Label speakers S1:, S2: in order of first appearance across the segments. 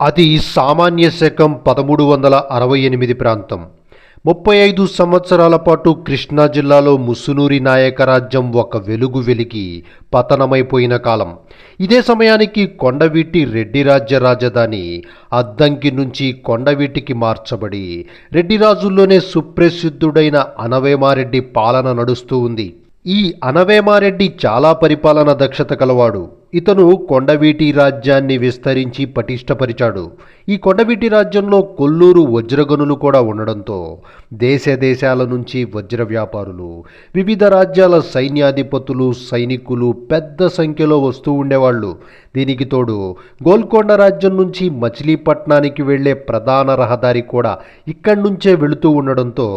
S1: అది సామాన్య శకం పదమూడు వందల అరవై ఎనిమిది ప్రాంతం. ముప్పై ఐదు సంవత్సరాల పాటు కృష్ణా జిల్లాలో ముసునూరి నాయక రాజ్యం ఒక వెలుగు వెలిగి పతనమైపోయిన కాలం. ఇదే సమయానికి కొండవీటి రెడ్డి రాజ్య రాజధాని అద్దంకి నుంచి కొండవీటికి మార్చబడి రెడ్డి రాజుల్లోనే సుప్రసిద్ధుడైన అనవేమారెడ్డి పాలన నడుస్తూ ఉంది. ఈ అనవేమారెడ్డి చాలా పరిపాలన దక్షత కలవాడు. ఇతను కొండవీటి రాజ్యాన్ని విస్తరించి పటిష్టపరిచాడు. ఈ కొండవీటి రాజ్యంలో కొల్లూరు వజ్రగనులు కూడా ఉండడంతో దేశ దేశాల నుంచి వజ్ర వ్యాపారులు వివిధ రాజ్యాల సైన్యాధిపతులు సైనికులు పెద్ద సంఖ్యలో వస్తూ ఉండేవాళ్ళు. దీనికి తోడు గోల్కొండ రాజ్యం నుంచి మచిలీపట్నానికి వెళ్ళే ప్రధాన రహదారి కూడా ఇక్కడి నుంచే వెళుతూ ఉండడంతో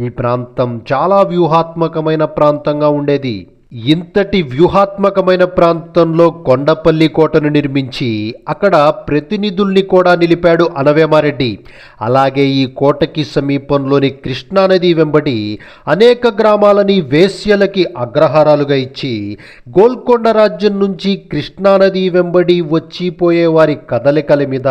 S1: ఈ ప్రాంతం చాలా వ్యూహాత్మకమైన ప్రాంతంగా ఉండేది. ఇంతటి వ్యూహాత్మకమైన ప్రాంతంలో కొండపల్లి కోటను నిర్మించి అక్కడ ప్రతినిధుల్ని కూడా నిలిపాడు అనవేమారెడ్డి. అలాగే ఈ కోటకి సమీపంలోని కృష్ణానది వెంబడి అనేక గ్రామాలని వేశ్యలకి అగ్రహారాలుగా ఇచ్చి గోల్కొండ రాజ్యం నుంచి కృష్ణానది వెంబడి వచ్చిపోయే వారి కదలికల మీద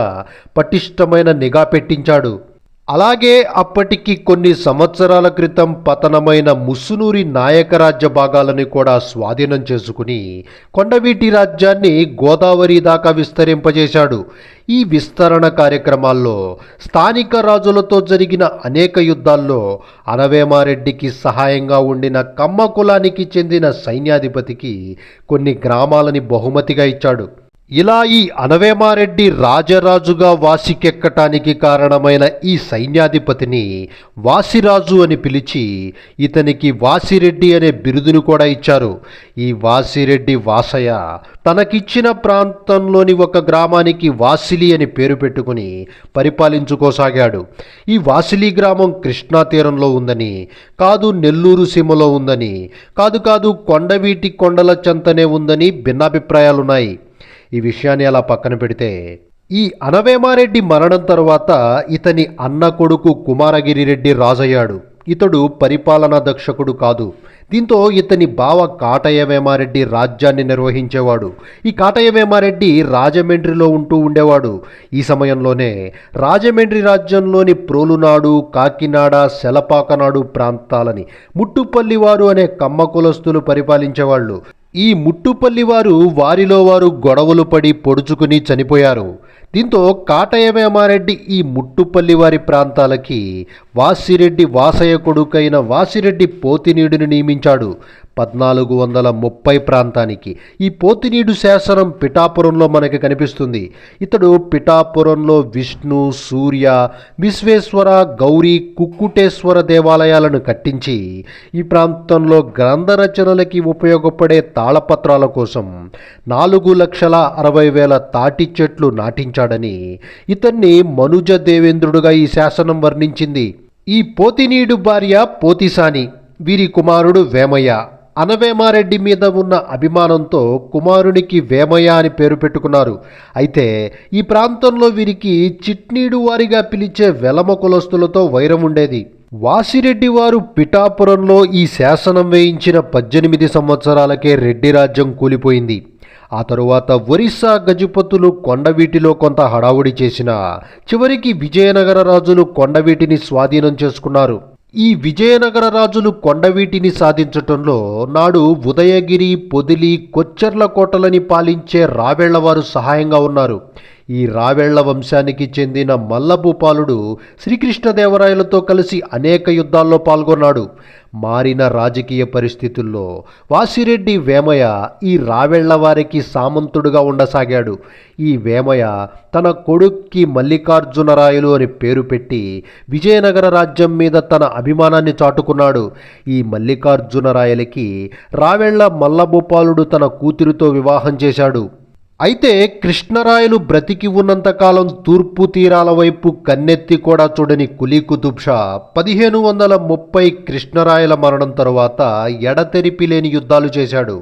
S1: పటిష్టమైన నిఘా పెట్టించాడు. అలాగే అప్పటికి కొన్ని సంవత్సరాల క్రితం పతనమైన ముసునూరి నాయకరాజ్య భాగాలను కూడా స్వాధీనం చేసుకుని కొండవీటి రాజ్యాన్ని గోదావరి దాకా విస్తరింపజేశాడు. ఈ విస్తరణ కార్యక్రమాల్లో స్థానిక రాజులతో జరిగిన అనేక యుద్ధాల్లో అనవేమారెడ్డికి సహాయంగా ఉండిన కమ్మ కులానికి చెందిన సైన్యాధిపతికి కొన్ని గ్రామాలని బహుమతిగా ఇచ్చాడు. ఇలా ఈ అనవేమారెడ్డి రాజరాజుగా వాసికెక్కటానికి కారణమైన ఈ సైన్యాధిపతిని వాసిరాజు అని పిలిచి ఇతనికి వాసిరెడ్డి అనే బిరుదును కూడా ఇచ్చారు. ఈ వాసిరెడ్డి వాసయ్య తనకిచ్చిన ప్రాంతంలోని ఒక గ్రామానికి వాసిలి అని పేరు పెట్టుకుని పరిపాలించుకోసాగాడు. ఈ వాసిలి గ్రామం కృష్ణా తీరంలో ఉందని కాదు నెల్లూరు సీమలో ఉందని కాదు కాదు కొండవీటి కొండల చెంతనే ఉందని భిన్నాభిప్రాయాలున్నాయి. ఈ విషయాన్ని అలా పక్కన పెడితే ఈ అనవేమారెడ్డి మరణం తర్వాత ఇతని అన్న కొడుకు కుమారగిరి రెడ్డి రాజయ్యాడు. ఇతడు పరిపాలనా దక్షకుడు కాదు. దీంతో ఇతని బావ కాటయ్యవేమారెడ్డి రాజ్యాన్ని నిర్వహించేవాడు. ఈ కాటయ్య వేమారెడ్డి రాజమండ్రిలో ఉంటూ ఉండేవాడు. ఈ సమయంలోనే రాజమండ్రి రాజ్యంలోని ప్రోలునాడు కాకినాడ సెలపాకనాడు ప్రాంతాలని ముట్టుపల్లి వారు అనే కమ్మ కులస్తులు పరిపాలించేవాళ్ళు. ఈ ముట్టుపల్లి వారు వారిలో వారు గొడవలు పడి పొడుచుకుని చనిపోయారు. దీంతో కాటయవేమారెడ్డి ఈ ముట్టుపల్లి వారి ప్రాంతాలకి వాసిరెడ్డి వాసయ్య కొడుకైన వాసిరెడ్డి పోతినీడుని నియమించాడు. పద్నాలుగు వందల ముప్పై ప్రాంతానికి ఈ పోతినీడు శాసనం పిఠాపురంలో మనకి కనిపిస్తుంది. ఇతడు పిఠాపురంలో విష్ణు సూర్య విశ్వేశ్వర గౌరీ కుక్కుటేశ్వర దేవాలయాలను కట్టించి ఈ ప్రాంతంలో గ్రంథ రచనలకి ఉపయోగపడే తాళపత్రాల కోసం నాలుగు లక్షల అరవై వేల తాటి చెట్లు నాటించాడు. నాటించాడని ఇతన్ని మనుజ దేవేంద్రుడుగా ఈ శాసనం వర్ణించింది. ఈ పోతినీడు భార్య పోతిసాని వీరి కుమారుడు వేమయ్య. అనవేమారెడ్డి మీద ఉన్న అభిమానంతో కుమారునికి వేమయ్య అని పేరు పెట్టుకున్నారు. అయితే ఈ ప్రాంతంలో వీరికి చిట్నీడు వారిగా పిలిచే వెలమ కులస్తులతో వైరం ఉండేది. వాసిరెడ్డి వారు పిఠాపురంలో ఈ శాసనం వేయించిన పద్దెనిమిది సంవత్సరాలకే రెడ్డి రాజ్యం కూలిపోయింది. ఆ తరువాత ఒరిస్సా గజపతులు కొండవీటిలో కొంత హడావుడి చేసిన. చివరికి విజయనగర రాజులు కొండవీటిని స్వాధీనం చేసుకున్నారు. ఈ విజయనగర రాజులు కొండవీటిని సాధించటంలో నాడు ఉదయగిరి పొదిలి కొచ్చెర్ల కోటలని పాలించే రావేళ్ళవారు సహాయంగా ఉన్నారు. ఈ రావేళ్ళ వంశానికి చెందిన మల్లభూపాలుడు శ్రీకృష్ణదేవరాయలతో కలిసి అనేక యుద్ధాల్లో పాల్గొన్నాడు. మారిన రాజకీయ పరిస్థితుల్లో వాసిరెడ్డి వేమయ్య ఈ రావెళ్ళవారికి సామంతుడుగా ఉండసాగాడు. ఈ వేమయ్య తన కొడుక్కి మల్లికార్జునరాయలు అని పేరు పెట్టి విజయనగర రాజ్యం మీద తన అభిమానాన్ని చాటుకున్నాడు. ఈ మల్లికార్జునరాయలకి రావెళ్ళ మల్లభూపాలుడు తన కూతురితో వివాహం చేశాడు. అయితే కృష్ణరాయలు బ్రతికి ఉన్నంతకాలం తూర్పు తీరాల వైపు కన్నెత్తి కూడా చూడని కులీ కుతుబ్ షా పదిహేను వందల ముప్పై కృష్ణరాయల మరణం తరువాత ఎడతెరిపి లేని యుద్ధాలు చేశాడు.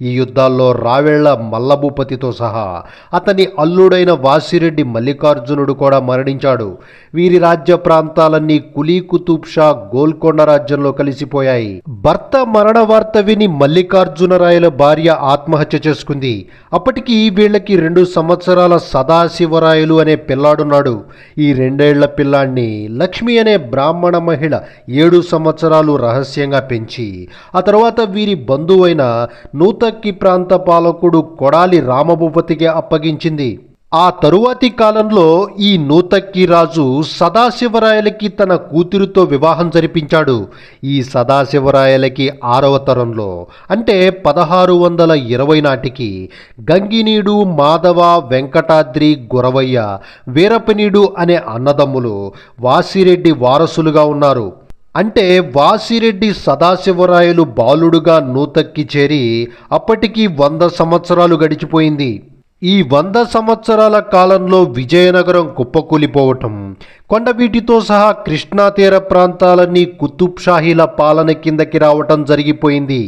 S1: ఈ యుద్ధాల్లో రావేళ్ళ మల్లభూపతితో సహా అతని అల్లుడైన వాసిరెడ్డి మల్లికార్జునుడు కూడా మరణించాడు. వీరి రాజ్య ప్రాంతాలన్నీ కులీ కుతుబ్ షా గోల్కొండ రాజ్యంలో కలిసిపోయాయి. భర్త మరణ వార్త విని మల్లికార్జునరాయల భార్య ఆత్మహత్య చేసుకుంది. అప్పటికి వీళ్ళకి రెండు సంవత్సరాల సదాశివరాయలు అనే పిల్లాడున్నాడు. ఈ రెండేళ్ళ పిల్లాడిని లక్ష్మి అనే బ్రాహ్మణ మహిళ ఏడు సంవత్సరాలు రహస్యంగా పెంచి ఆ తర్వాత వీరి బంధువైన నూతన నూతక్కి ప్రాంత పాలకుడు కొడాలి రామభూపతికి అప్పగించింది. ఆ తరువాతి కాలంలో ఈ నూతక్కి రాజు సదాశివరాయలకి తన కూతురుతో వివాహం జరిపించాడు. ఈ సదాశివరాయలకి ఆరవ తరంలో అంటే పదహారు వందల ఇరవై నాటికి గంగినీడు మాధవ వెంకటాద్రి గురవయ్య వీరపనీడు అనే అన్నదమ్ములు వాసిరెడ్డి వారసులుగా ఉన్నారు. అంటే వాసిరెడ్డి సదాశివరాయలు బాలుడుగా నూతక్కి చేరి అప్పటికి వంద సంవత్సరాలు గడిచిపోయింది. ఈ వంద సంవత్సరాల కాలంలో విజయనగరం కుప్పకూలిపోవటం కొండవీటితో సహా కృష్ణా తీర ప్రాంతాలన్నీ కుతుబ్ షాహీల పాలన కిందకి రావటం జరిగిపోయింది.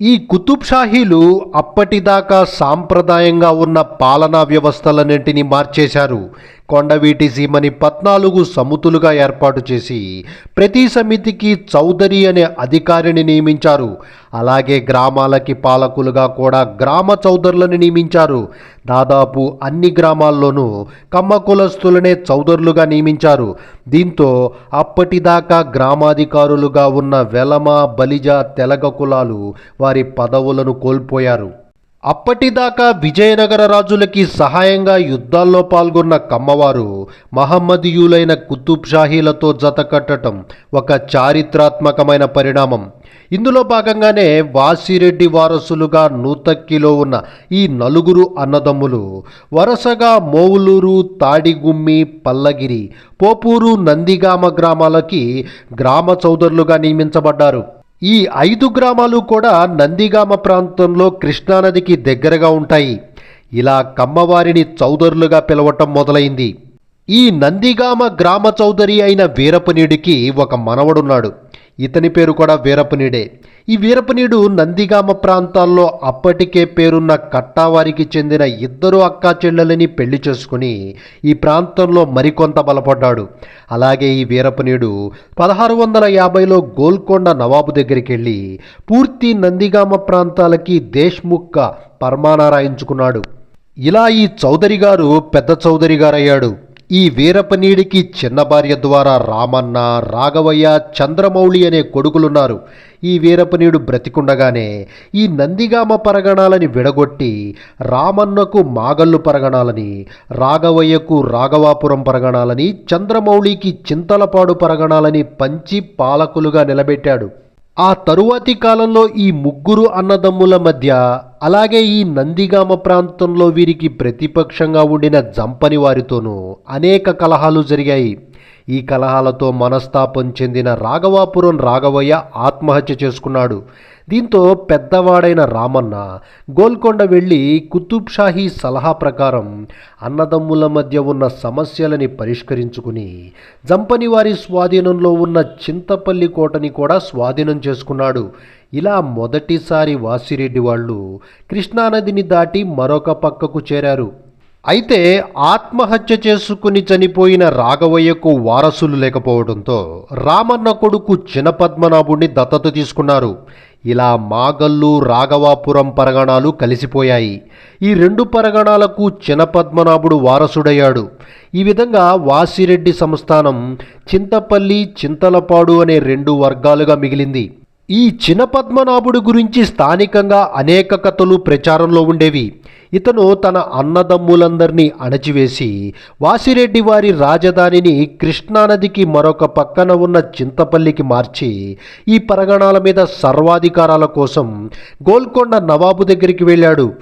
S1: ఈ కుతుబ్ షాహీలు అప్పటిదాకా సాంప్రదాయంగా ఉన్న పాలనా వ్యవస్థలన్నింటినీ మార్చేశారు. కొండవీటి సీమని పద్నాలుగు సమితులుగా ఏర్పాటు చేసి ప్రతి సమితికి చౌదరి అనే అధికారిని నియమించారు. అలాగే గ్రామాలకి పాలకులుగా కూడా గ్రామ చౌదరులను నియమించారు. దాదాపు అన్ని గ్రామాల్లోనూ కమ్మ కులస్తులనే చౌదరులుగా నియమించారు. దీంతో అప్పటిదాకా గ్రామాధికారులుగా ఉన్న వెలమ బలిజ తెలగ కులాలు వారి పదవులను కోల్పోయారు. అప్పటిదాకా విజయనగర రాజులకి సహాయంగా యుద్ధాల్లో పాల్గొన్న కమ్మవారు మహమ్మదీయులైన కుతుబ్ షాహీలతో జతకట్టడం ఒక చారిత్రాత్మకమైన పరిణామం. ఇందులో భాగంగానే వాసిరెడ్డి వారసులుగా నూతక్కిలో ఉన్న ఈ నలుగురు అన్నదమ్ములు వరుసగా మోవులూరు తాడిగుమ్మి పల్లగిరి పోపూరు నందిగామ గ్రామాలకి గ్రామ చౌదరులుగా నియమించబడ్డారు. ఈ ఐదు గ్రామాలు కూడా నందిగామ ప్రాంతంలో కృష్ణానదికి దగ్గరగా ఉంటాయి. ఇలా కమ్మవారిని చౌదరులుగా పిలవటం మొదలైంది. ఈ నందిగామ గ్రామ చౌదరి అయిన వీరపనీడికి ఒక మనవడున్నాడు. ఇతని పేరు కూడా వీరపనీడే ఈ వీరపనీడు నందిగామ ప్రాంతాల్లో అప్పటికే పేరున్న కట్టావారికి చెందిన ఇద్దరు అక్కా చెల్లెలని పెళ్ళి చేసుకుని ఈ ప్రాంతంలో మరికొంత బలపడ్డాడు. అలాగే ఈ వీరపనీడు పదహారు వందల యాభైలో గోల్కొండ నవాబు దగ్గరికి వెళ్ళి పూర్తి నందిగామ ప్రాంతాలకి దేశ్ముఖ పరమానారాయించుకున్నాడు. ఇలా ఈ చౌదరి గారు పెద్ద చౌదరి గారయ్యాడు. ఈ వీరపనీడికి చిన్న భార్య ద్వారా రామన్న రాఘవయ్య చంద్రమౌళి అనే కొడుకులున్నారు. ఈ వీరపనీడు బ్రతికుండగానే ఈ నందిగామ పరగణాలని విడగొట్టి రామన్నకు మాగల్లు పరగణాలని రాఘవయ్యకు రాఘవాపురం పరగణాలని చంద్రమౌళికి చింతలపాడు పరగణాలని పంచి పాలకులుగా నిలబెట్టాడు. ఆ తరువాతి కాలంలో ఈ ముగ్గురు అన్నదమ్ముల మధ్య అలాగే ఈ నందిగామ ప్రాంతంలో వీరికి ప్రతిపక్షంగా ఉండిన జంపని వారితోనూ అనేక కలహాలు జరిగాయి. ఈ కలహాలతో మనస్తాపం చెందిన రాఘవాపురం రాఘవయ్య ఆత్మహత్య చేసుకున్నాడు. దీంతో పెద్దవాడైన రామన్న గోల్కొండ వెళ్ళి కుతుబ్షాహీ సలహా ప్రకారం అన్నదమ్ముల మధ్య ఉన్న సమస్యలని పరిష్కరించుకుని జంపనివారి స్వాధీనంలో ఉన్న చింతపల్లి కోటని కూడా స్వాధీనం చేసుకున్నాడు. ఇలా మొదటిసారి వాసిరెడ్డి వాళ్ళు కృష్ణానదిని దాటి మరొక పక్కకు చేరారు. అయితే ఆత్మహత్య చేసుకుని చనిపోయిన రాఘవయ్యకు వారసులు లేకపోవడంతో రామన్న కొడుకు చినపద్మనాభుడిని దత్తత తీసుకున్నారు. ఇలా మాగల్లు రాఘవాపురం పరగణాలు కలిసిపోయాయి. ఈ రెండు పరగణాలకు చినపద్మనాభుడు వారసుడయ్యాడు. ఈ విధంగా వాసిరెడ్డి సంస్థానం చింతపల్లి చింతలపాడు అనే రెండు వర్గాలుగా మిగిలింది. ఈ చినపద్మనాభుడు గురించి స్థానికంగా అనేక కథలు ప్రచారంలో ఉండేవి. ఇతను తన అన్నదమ్ములందరినీ అణచివేసి వాసిరెడ్డి వారి రాజధానిని కృష్ణానదికి మరొక పక్కన ఉన్న చింతపల్లికి మార్చి ఈ పరగణాల మీద సర్వాధికారాల కోసం గోల్కొండ నవాబు దగ్గరికి వెళ్ళాడు.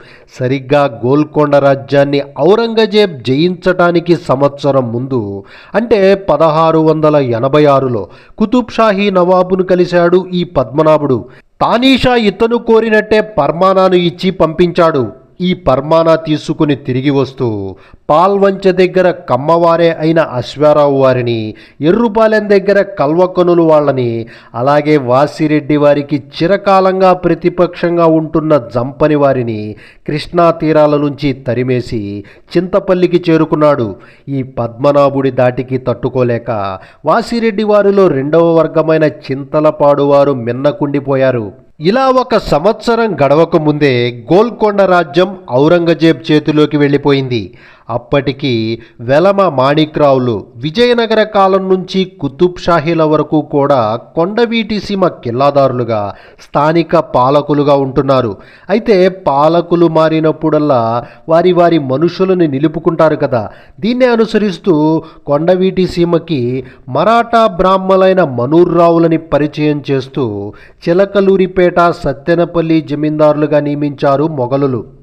S1: సరిగ్గా గోల్కొండ రాజ్యాన్ని ఔరంగజేబ్ జయించటానికి సంవత్సరం ముందు అంటే పదహారు వందల ఎనభై ఆరులో కుతుబ్ షాహీ నవాబును కలిశాడు ఈ పద్మనాభుడు. తానీషా ఇతను కోరినట్టే పర్మానాను ఇచ్చి పంపించాడు. ఈ పర్మానా తీసుకుని తిరిగి వస్తూ పాల్వంచ దగ్గర కమ్మవారే అయిన అశ్వారావు వారిని ఎర్రుపాలెం దగ్గర కల్వకనులు వాళ్ళని అలాగే వాసిరెడ్డి వారికి చిరకాలంగా ప్రతిపక్షంగా ఉంటున్న జంపని వారిని కృష్ణా తీరాల నుంచి తరిమేసి చింతపల్లికి చేరుకున్నాడు. ఈ పద్మనాభుడి దాటికి తట్టుకోలేక వాసిరెడ్డి వారిలో రెండవ వర్గమైన చింతలపాడువారు మిన్నకుండిపోయారు. ఇలా ఒక సంవత్సరం గడవక ముందే గోల్కొండ రాజ్యం ఔరంగజేబ్ చేతిలోకి వెళ్ళిపోయింది. అప్పటికి వెలమ మాణిక్రావులు విజయనగర కాలం నుంచి కుతుబ్ షాహీల వరకు కూడా కొండవీటి సీమ కిల్లాదారులుగా స్థానిక పాలకులుగా ఉంటున్నారు. అయితే పాలకులు మారినప్పుడల్లా వారి వారి మనుషులను నిలుపుకుంటారు కదా. దీన్ని అనుసరిస్తూ కొండవీటి సీమకి మరాఠా బ్రాహ్మలైన మనూర్రావులని పరిచయం చేస్తూ చిలకలూరిపేట సత్తెనపల్లి జమీందారులుగా నియమించారు మొఘలులు.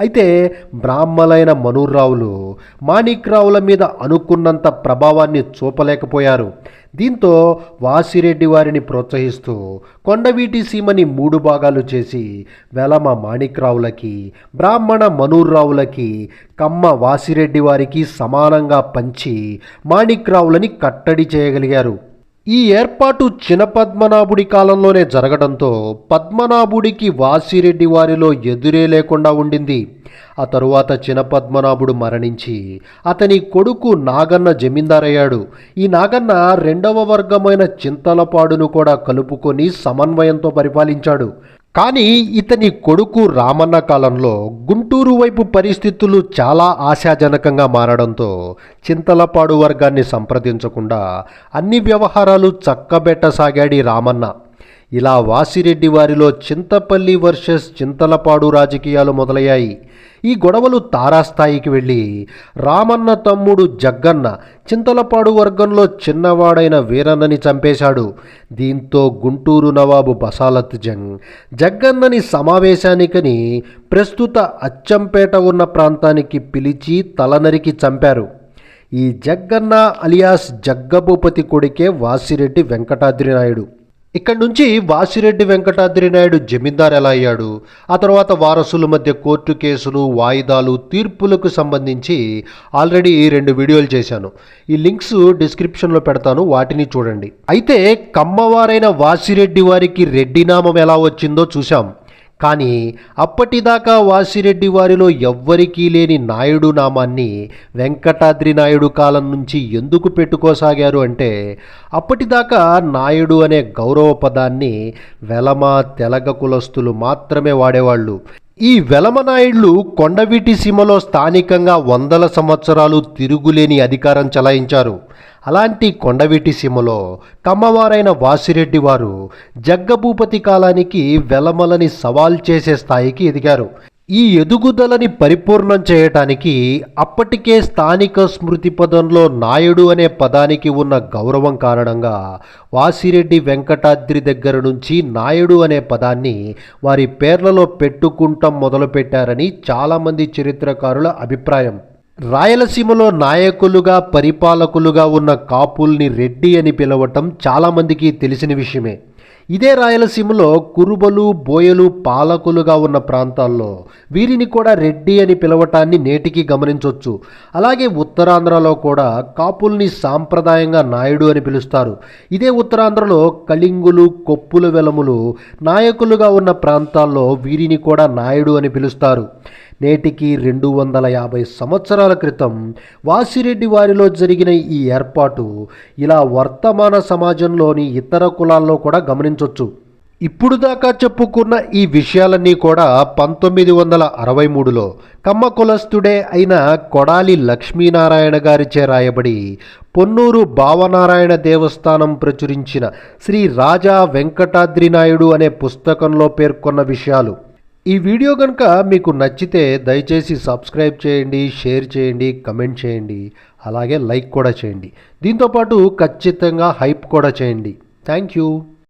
S1: అయితే బ్రాహ్మలైన మనూర్రావులు మాణిక్రావుల మీద అనుకున్నంత ప్రభావాన్ని చూపలేకపోయారు. దీంతో వాసిరెడ్డి వారిని ప్రోత్సహిస్తూ కొండవీటి సీమని మూడు భాగాలు చేసి వెలమ మాణిక్రావులకి బ్రాహ్మణ మనూర్రావులకి కమ్మ వాసిరెడ్డి వారికి సమానంగా పంచి మాణిక్రావులని కట్టడి చేయగలిగారు. ఈ ఏర్పాటు చినపద్మనాభుడి కాలంలోనే జరగడంతో పద్మనాభుడికి వాసిరెడ్డి వారిలో ఎదురే లేకుండా ఉండింది. ఆ తరువాత చినపద్మనాభుడు మరణించి అతని కొడుకు నాగన్న జమీందారయ్యాడు. ఈ నాగన్న రెండవ వర్గమైన చింతలపాడును కూడా కలుపుకొని సమన్వయంతో పరిపాలించాడు. కానీ ఇతని కొడుకు రామన్న కాలంలో గుంటూరు వైపు పరిస్థితులు చాలా ఆశాజనకంగా మారడంతో చింతలపాడు వర్గాన్ని సంప్రదించకుండా అన్ని వ్యవహారాలు చక్కబెట్టసాగాడి రామన్న. ఇలా వాసిరెడ్డి వారిలో చింతపల్లి వర్సెస్ చింతలపాడు రాజకీయాలు మొదలయ్యాయి. ఈ గొడవలు తారాస్థాయికి వెళ్ళి రామన్న తమ్ముడు జగ్గన్న చింతలపాడు వర్గంలో చిన్నవాడైన వీరన్నని చంపేశాడు. దీంతో గుంటూరు నవాబు బసాలత్ జంగ్ జగ్గన్నని సమావేశానికని ప్రస్తుత అచ్చంపేట ఉన్న ప్రాంతానికి పిలిచి తలనరికి చంపారు. ఈ జగ్గన్న అలియాస్ జగ్గభూపతి కొడుకే వాసిరెడ్డి వెంకటాద్రి నాయుడు. ఇక్కడి నుంచి వాసిరెడ్డి వెంకటాద్రి నాయుడు జమీందారు ఎలా అయ్యాడు? ఆ తర్వాత వారసుల మధ్య కోర్టు కేసులు వాయిదాలు తీర్పులకు సంబంధించి ఆల్రెడీ రెండు వీడియోలు చేశాను. ఈ లింక్స్ డిస్క్రిప్షన్లో పెడతాను వాటిని చూడండి. అయితే కమ్మవారైన వాసిరెడ్డి వారికి రెడ్డి నామం ఎలా వచ్చిందో చూశాం. కానీ అప్పటిదాకా వాసిరెడ్డి వారిలో ఎవ్వరికీ లేని నాయుడు నామాన్ని వెంకటాద్రి నాయుడు కాలం నుంచి ఎందుకు పెట్టుకోసాగారు అంటే అప్పటిదాకా నాయుడు అనే గౌరవ పదాన్ని వెలమ తెలగ కులస్తులు మాత్రమే వాడేవాళ్ళు. ఈ వెలమనాయుళ్ళు కొండవీటి సీమలో స్థానికంగా వందల సంవత్సరాలు తిరుగులేని అధికారం చలాయించారు. అలాంటి కొండవీటి సీమలో కమ్మవారైన వాసిరెడ్డి వారు జగ్గభూపతి కాలానికి వెలమలని సవాల్ చేసే స్థాయికి ఎదిగారు. ఈ ఎదుగుదలని పరిపూర్ణం చేయటానికి అప్పటికే స్థానిక స్మృతి పదంలో నాయుడు అనే పదానికి ఉన్న గౌరవం కారణంగా వాసిరెడ్డి వెంకటాద్రి దగ్గర నుంచి నాయుడు అనే పదాన్ని వారి పేర్లలో పెట్టుకుంటాం మొదలుపెట్టారని చాలామంది చరిత్రకారుల అభిప్రాయం. రాయలసీమలో నాయకులుగా పరిపాలకులుగా ఉన్న కాపుల్ని రెడ్డి అని పిలవటం చాలామందికి తెలిసిన విషయమే. ఇదే రాయలసీమలో కురుబలు బోయలు పాలకులుగా ఉన్న ప్రాంతాల్లో వీరిని కూడా రెడ్డి అని పిలవటాన్ని నేటికి గమనించవచ్చు అలాగే ఉత్తరాంధ్రలో కూడా కాపుల్ని సాంప్రదాయంగా నాయుడు అని పిలుస్తారు. ఇదే ఉత్తరాంధ్రలో కళింగులు కొప్పుల వెలములు నాయకులుగా ఉన్న ప్రాంతాల్లో వీరిని కూడా నాయుడు అని పిలుస్తారు. నేటికి రెండు వందల యాభై సంవత్సరాల క్రితం వాసిరెడ్డి వారిలో జరిగిన ఈ ఏర్పాటు ఇలా వర్తమాన సమాజంలోని ఇతర కులాల్లో కూడా గమనించవచ్చు ఇప్పుడు దాకా చెప్పుకున్న ఈ విషయాలన్నీ కూడా పంతొమ్మిది వందల అరవై మూడులో కమ్మ కులస్థుడే అయిన కొడాలి లక్ష్మీనారాయణ గారిచే రాయబడి పొన్నూరు భావనారాయణ దేవస్థానం ప్రచురించిన శ్రీ రాజా వెంకటాద్రి నాయుడు అనే పుస్తకంలో పేర్కొన్న విషయాలు. ఈ వీడియో కనుక మీకు నచ్చితే దయచేసి సబ్స్క్రైబ్ చేయండి షేర్ చేయండి కమెంట్ చేయండి అలాగే లైక్ కూడా చేయండి. దీంతోపాటు ఖచ్చితంగా హైప్ కూడా చేయండి. Thank you.